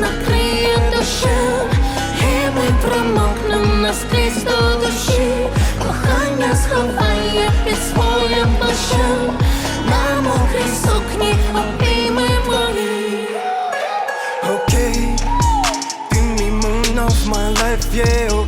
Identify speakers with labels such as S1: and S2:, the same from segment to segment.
S1: накриє дощем, і ми промокнем наскрізь до душі, кохання сховає під своїм плащем, на мокрій сукні обійми мої.
S2: Окей, ти мій moon of my life, yeah,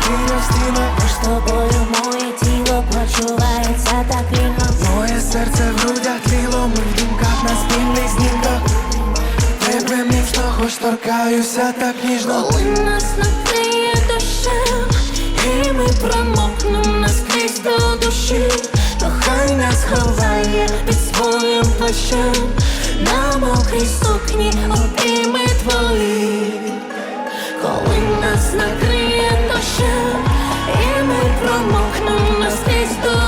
S2: чотирьох стінах
S1: Між тобою моє тіло почувається так вільно.
S2: Моє серце в грудях тліло, ми в думках на спільних знімках Тебе міцно, хоч торкаюся так ніжно.
S1: Коли нас накриє дощем, і ми промокнем наскрізь до душі, кохання сховає під своїм плащем, на мокрій сукні обійми твої, коли нас накриє промокнем наскрізь до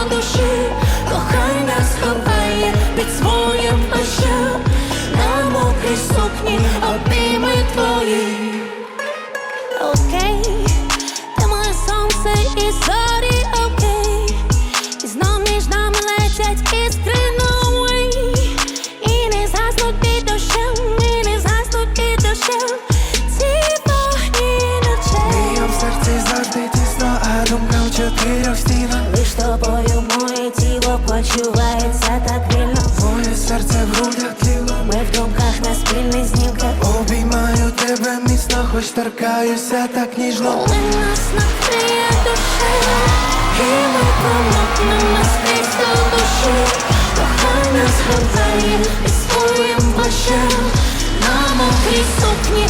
S2: стінах
S1: Лиш тобою моє тіло почувається так вільно.
S2: Моє серце в грудях тліло
S1: Ми в думках на спільних знімках
S2: Обіймаю тебе міцно, хоч торкаюся так ніжно.
S1: Коли нас накриє душею, і ми промокнем наскрізь до душі, кохання сховає під своїм плащем, на мокрій сукні.